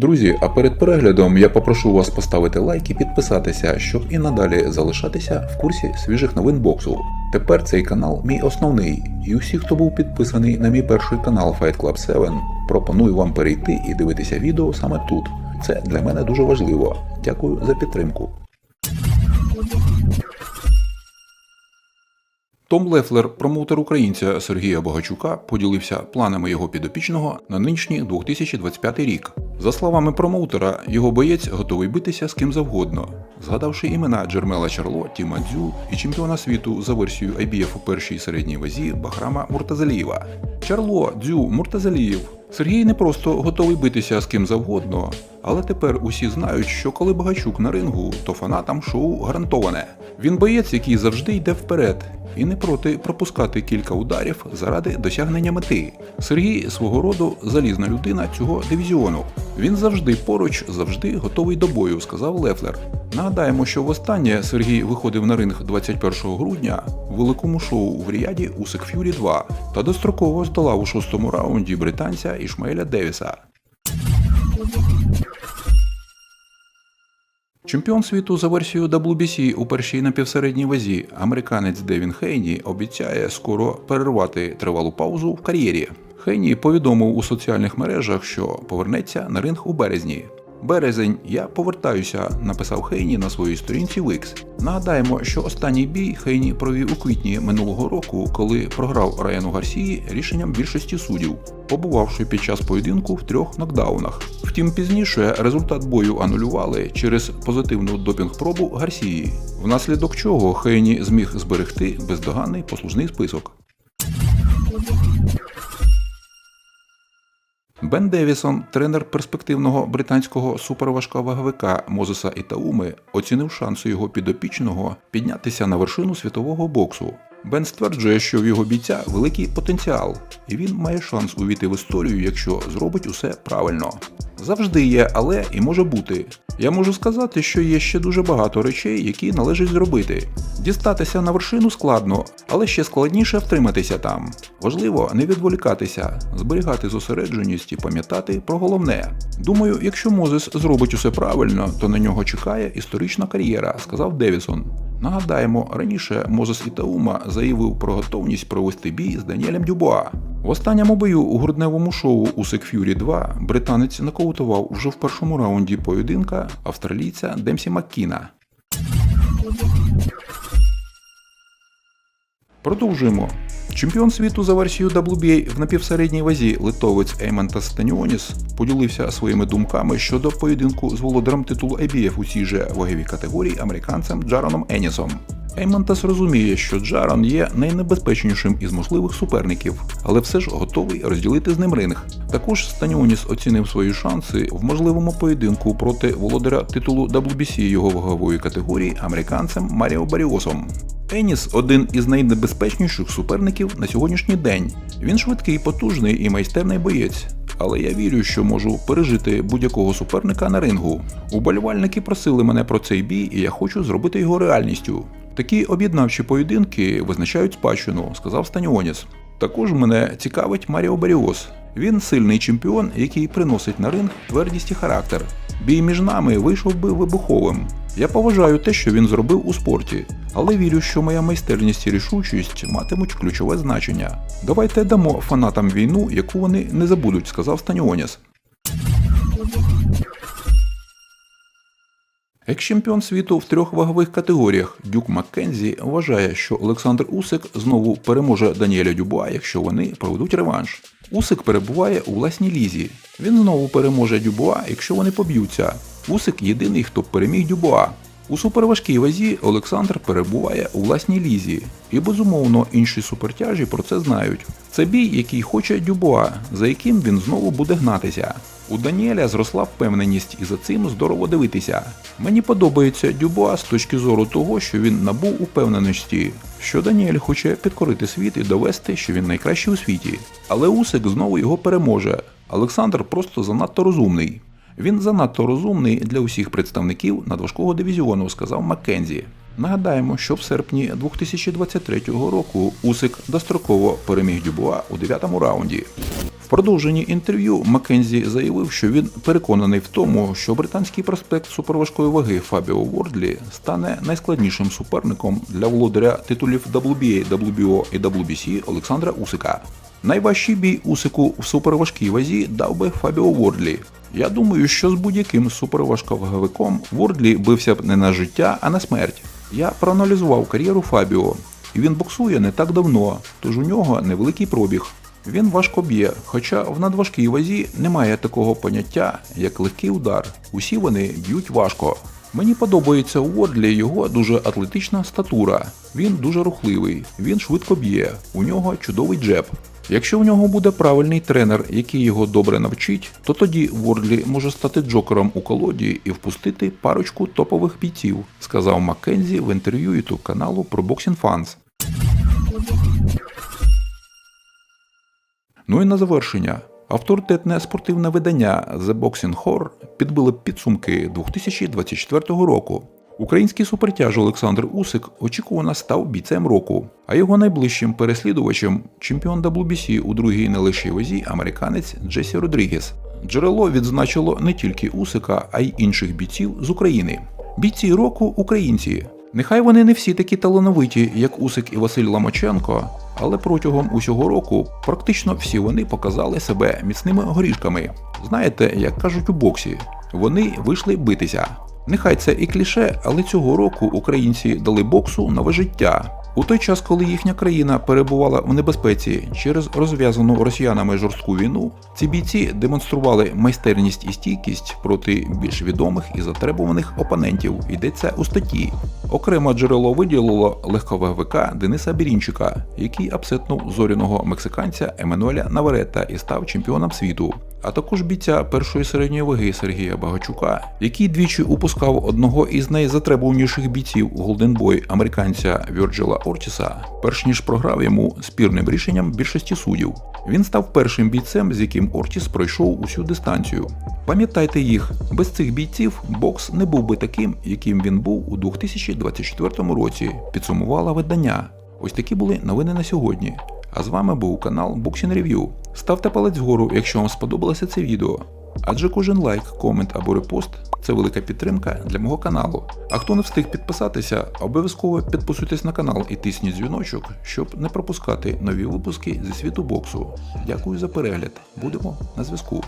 Друзі, а перед переглядом я попрошу вас поставити лайк і підписатися, щоб і надалі залишатися в курсі свіжих новин боксу. Тепер цей канал мій основний, і усі, хто був підписаний на мій перший канал Fight Club 7, пропоную вам перейти і дивитися відео саме тут. Це для мене дуже важливо. Дякую за підтримку. Том Лефлер, промоутер українця Сергія Богачука, поділився планами його підопічного на нинішній 2025 рік. За словами промоутера, його боєць готовий битися з ким завгодно, згадавши імена Джермела Чарло, Тіма Дзю і чемпіона світу за версією IBF у першій середній вазі Бахрама Муртазалієва. Чарло, Дзю, Муртазалієв. Сергій не просто готовий битися з ким завгодно, але тепер усі знають, що коли Багачук на рингу, то фанатам шоу гарантоване. Він боєць, який завжди йде вперед і не проти пропускати кілька ударів заради досягнення мети. Сергій свого роду залізна людина цього дивізіону. Він завжди поруч, завжди готовий до бою, сказав Лефлер. Нагадаємо, що востаннє Сергій виходив на ринг 21 грудня у великому шоу в Ріаді у Ф'юрі 2 та достроково здолав у шостому раунді британця Ішмаеля Девіса. Чемпіон світу за версією WBC у першій напівсередній вазі американець Девін Хейні обіцяє скоро перервати тривалу паузу в кар'єрі. Хейні повідомив у соціальних мережах, що повернеться на ринг у березні. Березень, я повертаюся, написав Хейні на своїй сторінці Wix. Нагадаємо, що останній бій Хейні провів у квітні минулого року, коли програв Раяну Гарсії рішенням більшості суддів, побувавши під час поєдинку в трьох нокдаунах. Втім, пізніше результат бою анулювали через позитивну допінг-пробу Гарсії, внаслідок чого Хейні зміг зберегти бездоганний послужний список. Бен Девісон, тренер перспективного британського суперважковаговика Мозеса Ітауми, оцінив шанси його підопічного піднятися на вершину світового боксу. Бен стверджує, що в його бійця великий потенціал, і він має шанс увійти в історію, якщо зробить усе правильно. Завжди є, але і може бути. Я можу сказати, що є ще дуже багато речей, які належить зробити. Дістатися на вершину складно, але ще складніше втриматися там. Важливо не відволікатися, зберігати зосередженість і пам'ятати про головне. Думаю, якщо Мозес зробить усе правильно, то на нього чекає історична кар'єра, сказав Девісон. Нагадаємо, раніше Мозес Ітаума заявив про готовність провести бій з Даніелем Дюбуа. В останньому бою у грудневому шоу у Секфюрі 2 британець нокаутував вже в першому раунді поєдинка австралійця Демсі Маккіна. Продовжуємо. Чемпіон світу за версією WBA в напівсередній вазі литовець Еймантас Станіоніс поділився своїми думками щодо поєдинку з володарем титулу IBF у цій же ваговій категорії американцем Джароном Енісом. Еймантас розуміє, що Джарон є найнебезпечнішим із можливих суперників, але все ж готовий розділити з ним ринг. Також Станіоніс оцінив свої шанси в можливому поєдинку проти володаря титулу WBC його вагової категорії американцем Маріо Баріосом. Еніс один із найнебезпечніших суперників на сьогоднішній день. Він швидкий, потужний і майстерний боєць. Але я вірю, що можу пережити будь-якого суперника на рингу. Уболівальники просили мене про цей бій, і я хочу зробити його реальністю. Такі об'єднавчі поєдинки визначають спадщину, сказав Станіоніс. Також мене цікавить Маріо Баріос. Він сильний чемпіон, який приносить на ринг твердість і характер. Бій між нами вийшов би вибуховим. Я поважаю те, що він зробив у спорті, але вірю, що моя майстерність і рішучість матимуть ключове значення. Давайте дамо фанатам війну, яку вони не забудуть, сказав Станіоніс. Екс-чемпіон світу в трьох вагових категоріях Дюк Маккензі вважає, що Олександр Усик знову переможе Даніеля Дюбуа, якщо вони проведуть реванш. Усик перебуває у власній лізі. Він знову переможе Дюбуа, якщо вони поб'ються. Усик єдиний, хто переміг Дюбуа. У суперважкій вазі Олександр перебуває у власній лізі, і безумовно інші супертяжі про це знають. Це бій, який хоче Дюбуа, за яким він знову буде гнатися. У Даніеля зросла впевненість, і за цим здорово дивитися. Мені подобається Дюбуа з точки зору того, що він набув упевненості, що Даніель хоче підкорити світ і довести, що він найкращий у світі. Але Усик знову його переможе. Олександр просто занадто розумний. Він занадто розумний для усіх представників надважкого дивізіону, сказав Маккензі. Нагадаємо, що в серпні 2023 року Усик достроково переміг Дюбуа у дев'ятому раунді. В продовженні інтерв'ю Маккензі заявив, що він переконаний в тому, що британський проспект суперважкої ваги Фабіо Вордлі стане найскладнішим суперником для володаря титулів WBA, WBO і WBC Олександра Усика. Найважчий бій Усику в суперважкій вазі дав би Фабіо Вордлі. Я думаю, що з будь-яким суперважковаговиком Вордлі бився б не на життя, а на смерть. Я проаналізував кар'єру Фабіо, він боксує не так давно, тож у нього невеликий пробіг. Він важко б'є, хоча в надважкій вазі немає такого поняття, як легкий удар. Усі вони б'ють важко. Мені подобається у Вордлі його дуже атлетична статура. Він дуже рухливий, він швидко б'є, у нього чудовий джеб. Якщо в нього буде правильний тренер, який його добре навчить, то тоді Вордлі може стати джокером у колоді і впустити парочку топових бійців, сказав Маккензі в інтерв'ю ютуб каналу про Boxing Fans. Ну і на завершення. Авторитетне спортивне видання The Boxing Horror підбило підсумки 2024 року. Український супертяж Олександр Усик очікувано став бійцем року, а його найближчим переслідувачем чемпіон WBC у другій нелегшій вазі американець Джесі Родрігес. Джерело відзначило не тільки Усика, а й інших бійців з України. Бійці року українці. Нехай вони не всі такі талановиті, як Усик і Василь Ламаченко, але протягом усього року практично всі вони показали себе міцними горішками. Знаєте, як кажуть у боксі, вони вийшли битися. Нехай це і кліше, але цього року українці дали боксу нове життя. У той час, коли їхня країна перебувала в небезпеці через розв'язану росіянами жорстку війну, ці бійці демонстрували майстерність і стійкість проти більш відомих і затребуваних опонентів. Йдеться у статті. Окремо джерело виділило легковика Дениса Бірінчика, який апсетнув зоряного мексиканця Еммануеля Наварета і став чемпіоном світу. А також бійця першої середньої ваги Сергія Багачука, який двічі упускав одного із найзатребуваніших бійців Голденбой американця Вірджила Ортіса, перш ніж програв йому спірним рішенням більшості суддів. Він став першим бійцем, з яким Ортіс пройшов усю дистанцію. Пам'ятайте їх, без цих бійців бокс не був би таким, яким він був у 2024 році. Підсумувала видання. Ось такі були новини на сьогодні. А з вами був канал Bookchin Review. Ставте палець вгору, якщо вам сподобалося це відео. Адже кожен лайк, комент або репост це велика підтримка для мого каналу. А хто не встиг підписатися, обов'язково підписуйтесь на канал і тисніть дзвіночок, щоб не пропускати нові випуски зі світу боксу. Дякую за перегляд. Будемо на зв'язку.